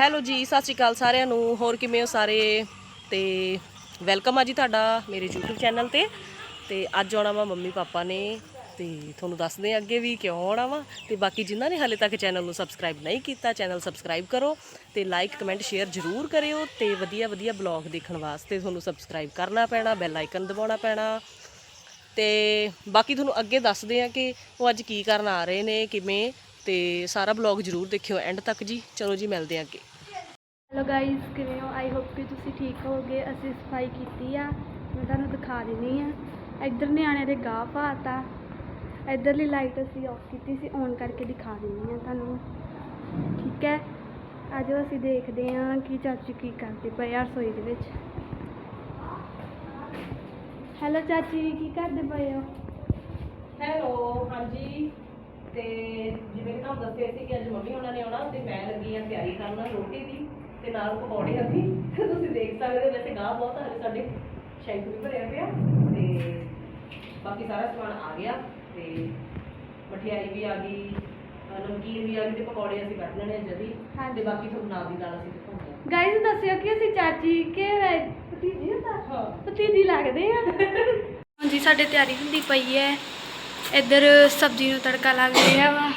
Hello ਜੀ, ਸਤਿ ਸ਼੍ਰੀ ਅਕਾਲ ਸਾਰਿਆਂ ਨੂੰ। ਹੋਰ ਕਿਵੇਂ ਹੋ ਸਾਰੇ? ਤੇ ਵੈਲਕਮ ਆ ਜੀ ਤੁਹਾਡਾ ਮੇਰੇ YouTube ਚੈਨਲ ਤੇ। ਤੇ ਅੱਜ ਆਉਣਾ ਵਾ ਮੰਮੀ ਪਾਪਾ ਨੇ। ਤੇ ਤੁਹਾਨੂੰ ਦੱਸਦੇ ਆ ਅੱਗੇ ਵੀ ਕਿਉਂ ਆਉਣਾ ਵਾ। ਤੇ ਬਾਕੀ ਜਿਨ੍ਹਾਂ ਨੇ ਹਾਲੇ ਤੱਕ ਚੈਨਲ ਨੂੰ ਸਬਸਕ੍ਰਾਈਬ ਨਹੀਂ ਕੀਤਾ, ਚੈਨਲ ਸਬਸਕ੍ਰਾਈਬ ਕਰੋ ਤੇ ਲਾਈਕ ਕਮੈਂਟ ਸ਼ੇਅਰ ਜ਼ਰੂਰ ਕਰਿਓ ਤੇ ਵਧੀਆ ਵਧੀਆ ਬਲੌਗ ਦੇਖਣ ਵਾਸਤੇ ਤੁਹਾਨੂੰ ਸਬਸਕ੍ਰਾਈਬ ਕਰਨਾ ਪੈਣਾ ਬੈਲ ਆਈਕਨ ਦਬਾਉਣਾ ਪੈਣਾ। ਤੇ ਬਾਕੀ ਤੁਹਾਨੂੰ ਅੱਗੇ ਦੱਸਦੇ ਆ ਕਿ ਉਹ ਅੱਜ ਕੀ ਕਰਨ ਆ ਰਹੇ ਨੇ, ਕਿਵੇਂ। ਤੇ ਸਾਰਾ ਬਲੌਗ ਜ਼ਰੂਰ ਦੇਖਿਓ ਐਂਡ ਤੱਕ ਜੀ। ਚਲੋ ਜੀ, ਮਿਲਦੇ ਆ ਅੱਗੇ। ਹੈਲੋ ਗਾਇਸ ਕਿਵੇਂ ਹੋ? ਆਈ ਹੋਪ ਕਿ ਤੁਸੀਂ ਠੀਕ ਹੋਵੋਗੇ। ਅਸੀਂ ਸਫ਼ਾਈ ਕੀਤੀ ਆ। ਮੈਂ ਤੁਹਾਨੂੰ ਦਿਖਾ ਦਿੰਨੀ ਆ। ਇੱਧਰ ਨਿਆਣੇ ਦੇ ਗਾਹ ਪਾਤਾ ਇੱਧਰਲੀ ਲਾਈਟ ਅਸੀਂ ਆਫ ਕੀਤੀ ਸੀ। ਔਨ ਕਰਕੇ ਦਿਖਾ ਦਿੰਨੀ ਆ ਤੁਹਾਨੂੰ। ਠੀਕ ਹੈ? ਆਜੋ ਅਸੀਂ ਦੇਖਦੇ ਹਾਂ ਕਿ ਚਾਚੀ ਕੀ ਕਰਦੇ ਪਏ ਆ ਰਸੋਈ ਦੇ ਵਿੱਚ। ਹੈਲੋ ਚਾਚੀ, ਕੀ ਕਰਦੇ ਪਏ ਹੋ? ਹੈਲੋ ਹਾਂਜੀ। ਤੇ ਜਿਵੇਂ ਤੁਹਾਨੂੰ ਦੱਸਿਆ ਸੀ ਕਿ ਅੱਜ ਮੰਮੀ ਉਹਨਾਂ ਨੇ ਆਉਣਾ, ਤੇ ਮੈਂ ਲੱਗੀ ਆ ਤਿਆਰੀ ਕਰਨ ਰੋਟੀ ਦੀ। ਤੇ ਨਾਲ ਪਕੌੜਿਆਂ ਦੀ ਤੁਸੀਂ ਦੇਖ ਸਕਦੇ ਹੋ ਵੈਸੇ ਗਾਹ ਬਹੁਤ ਆ ਹਲੇ ਸਾਡੇ ਸ਼ੈਂਕ ਵੀ ਭਰਿਆ ਪਿਆ ਤੇ ਬਾਕੀ ਸਾਰਾ ਸਮਾਨ ਆ ਗਿਆ ਤੇ ਮਠਿਆਈ ਵੀ ਆ ਗਈ ਨਮਕੀਨ ਵੀ ਆ ਗਈ ਤੇ ਪਕੌੜੇ ਅਸੀਂ ਕੱਢ ਲੈਣੇ ਆ ਜਦੀ। ਤੇ ਬਾਕੀ ਤੁਹਾਨੂੰ ਨਾਲ ਦੀ ਨਾਲ ਅਸੀਂ ਦਿਖਾਉਂਦੇ ਹਾਂ ਗਾਇਸ ਦੱਸਿਓ ਕਿ ਅਸੀਂ ਚਾਚੀ ਕੇ ਭਤੀਜੀ ਹਾਂ। ਭਤੀਜੀ ਲੱਗਦੇ ਆ। ਹਾਂਜੀ ਸਾਡੇ ਤਿਆਰੀ ਹੁੰਦੀ ਪਈ ਹੈ ਇੱਧਰ ਸਬਜ਼ੀ ਨੂੰ ਤੜਕਾ ਲੱਗ ਰਿਹਾ ਵਾ।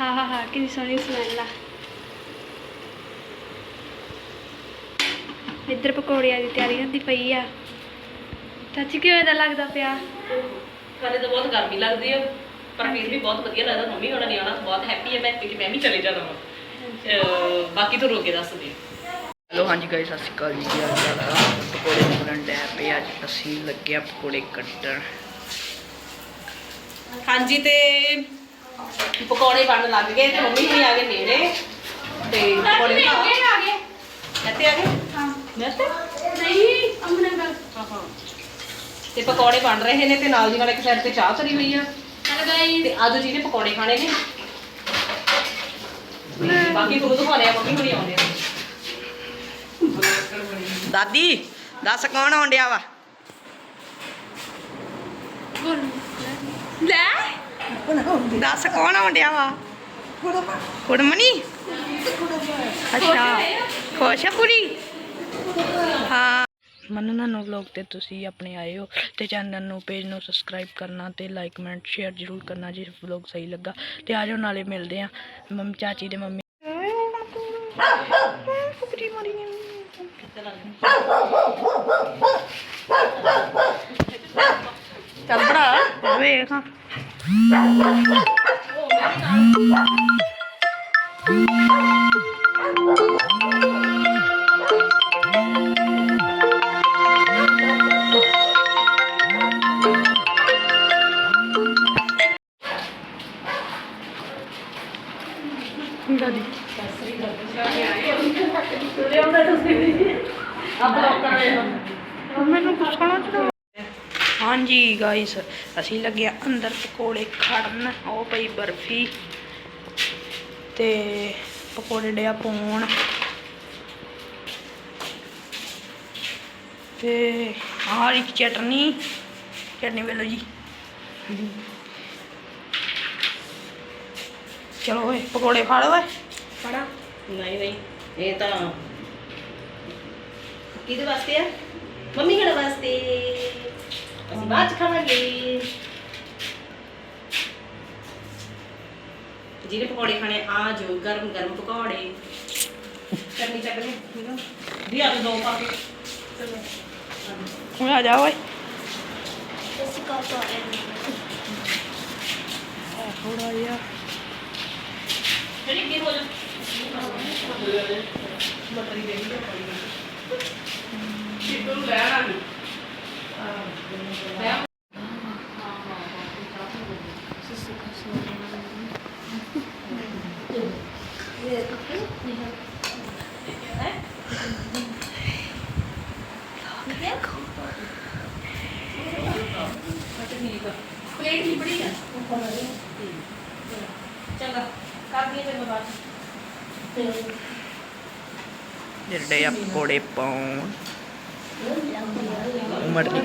ਹਾਂ ਹਾਂ ਹਾਂ ਕਿੰਨੀ ਸੋਹਣੀ ਸਮੈਲ ਆ। ਇੱਧਰ ਪਕੌੜਿਆਂ ਦੀ ਤਿਆਰੀ ਹੁੰਦੀ ਪਈ ਆ। ਚਾਚੀ ਕਿਵੇਂ ਦਾ ਲੱਗਦਾ ਪਿਆ? ਸਾਡੇ ਤਾਂ ਬਹੁਤ ਗਰਮੀ ਲੱਗਦੀ ਆ ਪਰ ਫਿਰ ਵੀ ਬਹੁਤ ਵਧੀਆ ਲੱਗਦਾ। ਮੰਮੀ ਹੋਣਾ ਨੇ ਆਉਣਾ ਬਹੁਤ ਹੈਪੀ ਹੈ ਮੈਂ ਕਿਉਂਕਿ ਮੈਂ ਵੀ ਚਲੇ ਜਾਣਾ ਵਾ। ਬਾਕੀ ਤੋਂ ਰੋਕੇ ਦੱਸ ਦਿਓ ਹੈਲੋ ਹਾਂਜੀ ਗਾਇਸ ਸਤਿ ਸ਼੍ਰੀ ਅਕਾਲ ਜੀ। ਕੀ ਹਾਲ ਚਾਲ ਆ? ਪਕੌੜੇ ਬਣਨ ਡੈ ਪਏ ਅੱਜ ਅਸੀਂ ਲੱਗਿਆ ਪਕੌੜੇ ਕੱਢਣ ਹਾਂਜੀ ਤੇ ਪਕੌੜੇ ਬਣਨ ਲੱਗ ਗਏ ਤੇ ਮੰਮੀ ਵੀ ਆ ਗਏ ਨੇੜੇ। ਤੇ ਪਕੌੜੇ ਆ ਗਏ। ਇੱਥੇ ਆ ਗਏ? ਨਹੀਂ ਹਾਂ ਹਾਂ। ਤੇ ਪਕੌੜੇ ਬਣ ਰਹੇ ਨੇ ਤੇ ਨਾਲ ਦੀ ਨਾਲ ਇੱਕ ਸਾਈਡ ਤੇ ਚਾਹ ਧਰੀ ਹੋਈ ਆ। ਹੈਲੋ ਗਾਇਸ ਤੇ ਆਜੋ ਜਿਹਨੇ ਪਕੌੜੇ ਖਾਣੇ ਨੇ। ਬਾਕੀ ਤੁਹਾਨੂੰ ਦਿਖਾਉਣੇ ਆ ਮੰਮੀ ਹੁਣੀ ਆਉਂਦੇ ਆ। ਦਾਦੀ ਦੱਸ ਕੌਣ ਆਉਣ ਡਿਆ ਵਾ? ਲੈ। ਦੱਸ ਕੌਣ ਆਉਣ ਡਿਆ ਵਾ? ਕੁੜਮਣੀ? ਅੱਛਾ। ਖੁਸ਼ ਆ ਪੂਰੀ ਹਾਂ। ਮੰਨਣਾ ਨੂੰ ਵਲੌਗ ਤੇ ਤੁਸੀਂ ਆਪਣੇ ਆਏ ਹੋ ਤੇ ਚੈਨਲ ਨੂੰ, ਪੇਜ ਨੂੰ ਸਬਸਕ੍ਰਾਈਬ ਕਰਨਾ ਤੇ ਲਾਈਕ ਕਮੈਂਟ ਸ਼ੇਅਰ ਜ਼ਰੂਰ ਕਰਨਾ ਜੇ ਵਲੌਗ ਸਹੀ ਲੱਗਾ। ਤੇ ਆਜੋ ਨਾਲੇ ਮਿਲਦੇ ਆ ਮੰਮੀ, ਚਾਚੀ ਦੇ ਮੰਮੀ ਕੁਕਰੀ ਮਾਰੀ ਚੱਲ ਬੜਾ ਵੇਖ। ਦਾਦੀ ਮੈਨੂੰ ਪੁੱਛਣਾ ਚਾਹੀਦਾ ਹਾਂਜੀ ਗਾਇਸ ਅਸੀਂ ਲੱਗੇ ਆ ਅੰਦਰ ਪਕੌੜੇ ਖੜਨ। ਉਹ ਪਈ ਬਰਫੀ ਤੇ ਪਕੌੜੇ ਡਿਆ ਪਾਉਣ। ਤੇ ਆਹ ਇੱਕ ਚਟਨੀ। ਚਟਨੀ ਵੇਲੋ ਜੀ। ਚਲੋ ਓਏ ਪਕੌੜੇ ਫੜ ਓਏ। ਫੜਾ। ਨਹੀਂ ਨਹੀਂ ਇਹ ਤਾਂ ਕਿਹਦੇ ਵਾਸਤੇ ਆ? ਮੰਮੀ ਕਿਹੜੇ ਵਾਸਤੇ ਅਸੀਂ ਬਾਅਦ ਚ ਖਾਵਾਂਗੇ ਜਿਹਨੇ ਪਕੌੜੇ ਖਾਣੇ ਆ ਜੋ ਗਰਮ ਗਰਮ ਪਕੌੜੇ ਠੀਕ ਆ ਦੀ ਆ ਦੋ ਪਾ ਕੇ ਚਲੋ ਹੁਣ ਆ ਜਾ ਓਏ ਥੋੜਾ ਜਿਹਾ ਜਿਹੜੀ ਕੀ ਹੋ ਜਾ ਮਟਰੀ ਦੇ ਵੀ ਕਿਤੋਂ ਲੈ ਆਣੀ ਪਲੇਟ ਹੀ ਬੜੀ ਆ ਚੰਗਾ ਕਰਦੀ ਹਾਂ ਫਿਰ ਮੈਂ ਬਾਅਦ ਚ। ਜਿਹੜੇ ਆ ਪਕੌੜੇ ਪਾਉਣ ਉਮਰ ਦੀ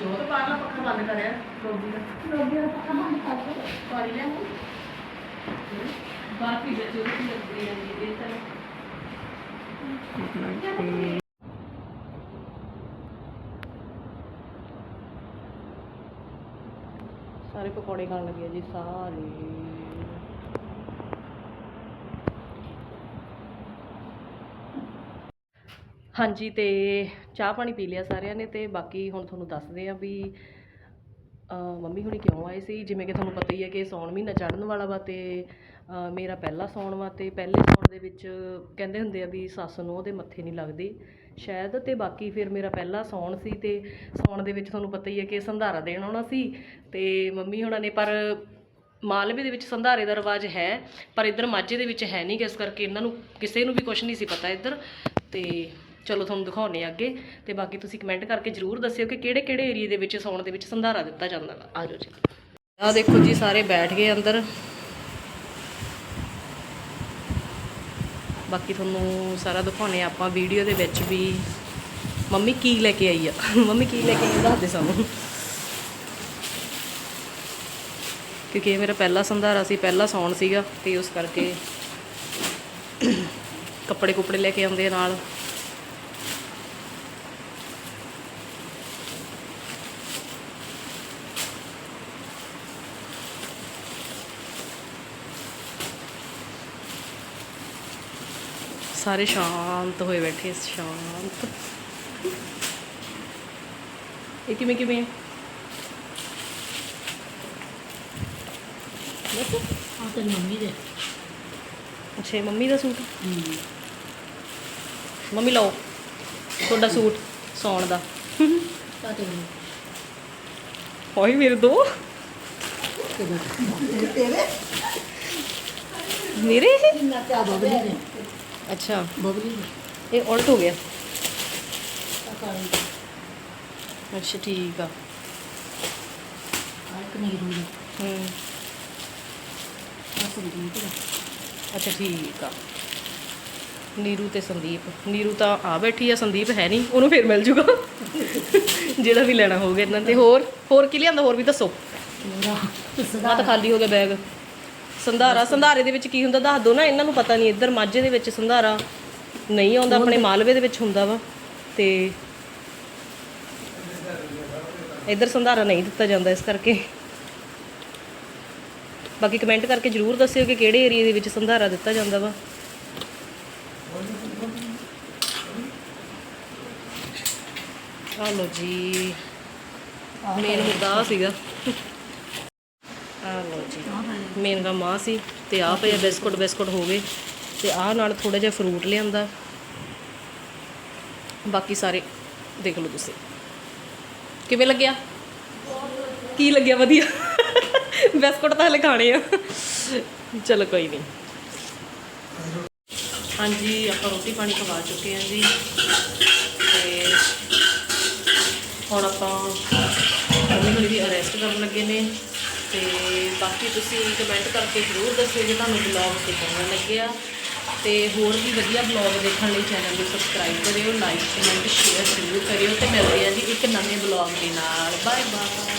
ਜੋਤ ਬਾਹਰਲਾ ਪੱਖਾ ਬੰਦ ਕਰਿਆ ਰੋਬੀ ਦਾ ਰੋਬੀ ਦਾ ਪੱਕਾ ਬੰਦ ਕਰ ਦੋ ਪਾਣੀ ਲੈ ਬਾਹਰ ਵੀ ਜੋਤ ਦੀ ਲੱਗਦੀ ਹੈ ਜੀ ਇਹ ਤਾਂ ਸਾਰੇ ਪਕੌੜੇ ਖਾਣ ਲੱਗੇ ਆ ਜੀ, ਸਾਰੇ। ਹਾਂਜੀ, ਤੇ ਚਾਹ ਪਾਣੀ ਪੀ ਲਿਆ ਸਾਰਿਆਂ ਨੇ ਤੇ ਬਾਕੀ ਹੁਣ ਤੁਹਾਨੂੰ ਦੱਸਦੇ ਆ ਵੀ ਮੰਮੀ ਹੁਣੀ ਕਿਉਂ ਆਏ ਸੀ? ਜਿਵੇਂ ਕਿ ਤੁਹਾਨੂੰ ਪਤਾ ਹੀ ਹੈ ਕਿ ਸੌਣ ਮਹੀਨਾ ਚੜ੍ਹਨ ਵਾਲਾ ਵਾ ਤੇ ਮੇਰਾ ਪਹਿਲਾ ਸੌਣ ਵਾ ਤੇ ਪਹਿਲੇ ਸੌਣ ਦੇ ਵਿੱਚ ਕਹਿੰਦੇ ਹੁੰਦੇ ਆ ਵੀ ਸੱਸ ਨੂੰ ਉਹਦੇ ਮੱਥੇ ਨਹੀਂ ਲੱਗਦੀ। ਸ਼ਾਇਦ ਤੇ ਬਾਕੀ ਫਿਰ ਮੇਰਾ ਪਹਿਲਾ ਸੌਣ ਸੀ ਤੇ ਸੌਣ ਦੇ ਵਿੱਚ ਤੁਹਾਨੂੰ ਪਤਾ ਹੀ ਹੈ ਕਿ ਸੰਧਾਰਾ ਦੇਣ ਆਉਣਾ ਸੀ ਤੇ ਮੰਮੀ ਹੁਣਾਂ ਨੇ ਪਰ ਮਾਲਵੇ ਦੇ ਵਿੱਚ ਸੰਧਾਰੇ ਦਾ ਰਿਵਾਜ ਹੈ, ਪਰ ਇੱਧਰ ਮਾਝੇ ਦੇ ਵਿੱਚ ਹੈ ਨਹੀਂ ਇਸ ਕਰਕੇ ਇਹਨਾਂ ਨੂੰ ਕਿਸੇ ਨੂੰ ਵੀ ਕੁਝ ਨਹੀਂ ਸੀ ਪਤਾ ਇੱਧਰ। ਤੇ ਚਲੋ ਤੁਹਾਨੂੰ ਦਿਖਾਉਣੇ ਆ ਅੱਗੇ ਤੇ ਬਾਕੀ ਤੁਸੀਂ ਕਮੈਂਟ ਕਰਕੇ ਜਰੂਰ ਦੱਸਿਓ ਕਿ ਕਿਹੜੇ ਕਿਹੜੇ ਏਰੀਆ ਦੇ ਵਿੱਚ ਸੌਣ ਦੇ ਵਿੱਚ ਸੰਧਾਰਾ ਦਿੱਤਾ ਜਾਂਦਾ ਵਾ ਆ ਜਾਓ ਜੀ। ਆ ਦੇਖੋ ਜੀ, ਸਾਰੇ ਬੈਠ ਗਏ ਅੰਦਰ। ਬਾਕੀ ਤੁਹਾਨੂੰ ਸਾਰਾ ਦਿਖਾਉਣੇ ਆ ਆਪਾਂ ਵੀਡੀਓ ਦੇ ਵਿੱਚ ਵੀ ਮੰਮੀ ਕੀ ਲੈ ਕੇ ਆਈ ਆ। ਮੰਮੀ ਕੀ ਲੈ ਕੇ ਆਈ ਆ, ਦੱਸ ਦੇ ਸਾਨੂੰ। ਕਿਉਂਕਿ ਇਹ ਮੇਰਾ ਪਹਿਲਾ ਸੰਧਾਰਾ ਸੀ, ਪਹਿਲਾ ਸੌਣ ਸੀਗਾ ਤੇ ਉਸ ਕਰਕੇ ਕੱਪੜੇ ਕੁਪੜੇ ਲੈ ਕੇ ਆਉਂਦੇ ਆ ਨਾਲ। ਸਾਰੇ ਸ਼ਾਂਤ ਹੋਏ ਬੈਠੇ ਸ਼ਾਂਤ। ਇਹ ਕਿਵੇਂ ਕਿਵੇਂ? ਹੈ ਦੇਖੋ ਆ ਤੇ ਮੰਮੀ ਦੇ। ਅੱਛਾ ਇਹ ਮੰਮੀ ਦਾ ਸੂਟ? ਮੰਮੀ ਲਓ ਤੁਹਾਡਾ ਸੂਟ ਸੌਣ ਦਾ। ਆ ਤੇ ਹੋਈ ਮੇਰੇ ਦੋ। ਮੇਰੇ? ਨਾ ਤੇ ਆ ਬਬਲੀ ਦੇ ਅੱਛਾ। ਬਬਲੀ। ਇਹ ਉਲਟ ਹੋ ਗਿਆ। ਅੱਛਾ ਠੀਕ ਆ। ਹੂੰ। ਸੰਦੀਪ ਅੱਛਾ ਠੀਕ ਆ। ਨੀਰੂ ਤੇ ਸੰਦੀਪ। ਨੀਰੂ ਤਾਂ ਆ ਬੈਠੀ ਆ ਸੰਦੀਪ ਹੈ ਨਹੀਂ। ਉਹਨੂੰ ਫੇਰ ਮਿਲ ਜੂਗਾ। ਜਿਹੜਾ ਵੀ ਲੈਣਾ ਹੋਊਗਾ ਇਹਨਾਂ ਤੇ। ਹੋਰ ਹੋਰ ਕੀ ਲਿਆਂਦਾ? ਹੋਰ ਵੀ ਦੱਸੋ। ਮੇਰਾ ਤਾਂ ਖਾਲੀ ਹੋ ਗਿਆ ਬੈਗ। ਸੰਧਾਰਾ ਸੰਧਾਰੇ ਦੇ ਵਿੱਚ ਕੀ ਹੁੰਦਾ? ਦੱਸ ਦੋ ਨਾ ਇਹਨਾਂ ਨੂੰ ਪਤਾ ਨਹੀਂ ਇੱਧਰ ਮਾਝੇ ਦੇ ਵਿੱਚ ਸੰਧਾਰਾ ਨਹੀਂ ਆਉਂਦਾ ਆਪਣੇ ਮਾਲਵੇ ਦੇ ਵਿੱਚ ਹੁੰਦਾ ਵਾ ਤੇ ਇੱਧਰ ਸੰਧਾਰਾ ਨਹੀਂ ਦਿੱਤਾ ਜਾਂਦਾ ਇਸ ਕਰਕੇ। ਬਾਕੀ ਕਮੈਂਟ ਕਰਕੇ ਜਰੂਰ ਦੱਸਿਓ ਕਿ ਕਿਹੜੇ ਏਰੀਆ ਦੇ ਵਿੱਚ ਸੰਧਾਰਾ ਦਿੱਤਾ ਜਾਂਦਾ ਵਾ। ਆ ਲੋ ਜੀ ਮੇਨ ਮੁੱਦਾ ਸੀਗਾ। ਆ ਲੋ ਜੀ ਮੇਨ ਦਾ ਮਾਂ ਸੀ ਤੇ ਆ ਪਏ ਬਿਸਕੁਟ ਬਿਸਕੁਟ ਹੋ ਗਏ ਤੇ ਆਹ ਨਾਲ ਥੋੜਾ ਜਿਹਾ ਫਰੂਟ ਲਿਆਂਦਾ। ਬਾਕੀ ਸਾਰੇ ਦੇਖ ਲਓ ਤੁਸੀਂ। ਕਿਵੇਂ ਲੱਗਿਆ? ਕੀ ਲੱਗਿਆ ਵਧੀਆ? ਬਿਸਕੁਟ ਤਾਂ ਹਲੇ ਖਾਣੇ ਆ। ਚਲੋ ਕੋਈ ਨਹੀਂ। ਹਾਂਜੀ, ਆਪਾਂ ਰੋਟੀ ਪਾਣੀ ਖਵਾ ਚੁੱਕੇ ਹਾਂ ਜੀ। ਤੇ ਹੁਣ ਆਪਾਂ ਮੰਮੀ ਹੁਣੀ ਵੀ ਅਰੈਸਟ ਕਰਨ ਲੱਗੇ ਨੇ। ਤੇ ਬਾਕੀ ਤੁਸੀਂ ਕਮੈਂਟ ਕਰਕੇ ਜ਼ਰੂਰ ਦੱਸਿਓ ਜੇ ਤੁਹਾਨੂੰ ਬਲੌਗ ਕਿਵੇਂ ਲੱਗਿਆ। ਤੇ ਹੋਰ ਵੀ ਵਧੀਆ ਬਲੌਗ ਦੇਖਣ ਲਈ ਚੈਨਲ ਨੂੰ ਸਬਸਕ੍ਰਾਈਬ ਕਰਿਓ ਲਾਈਕ ਕਮੈਂਟ ਸ਼ੇਅਰ ਜ਼ਰੂਰ ਕਰਿਓ ਤੇ ਮਿਲਦੇ ਆ ਜੀ ਇੱਕ ਨਵੇਂ ਬਲੌਗ ਦੇ ਨਾਲ। Bye bye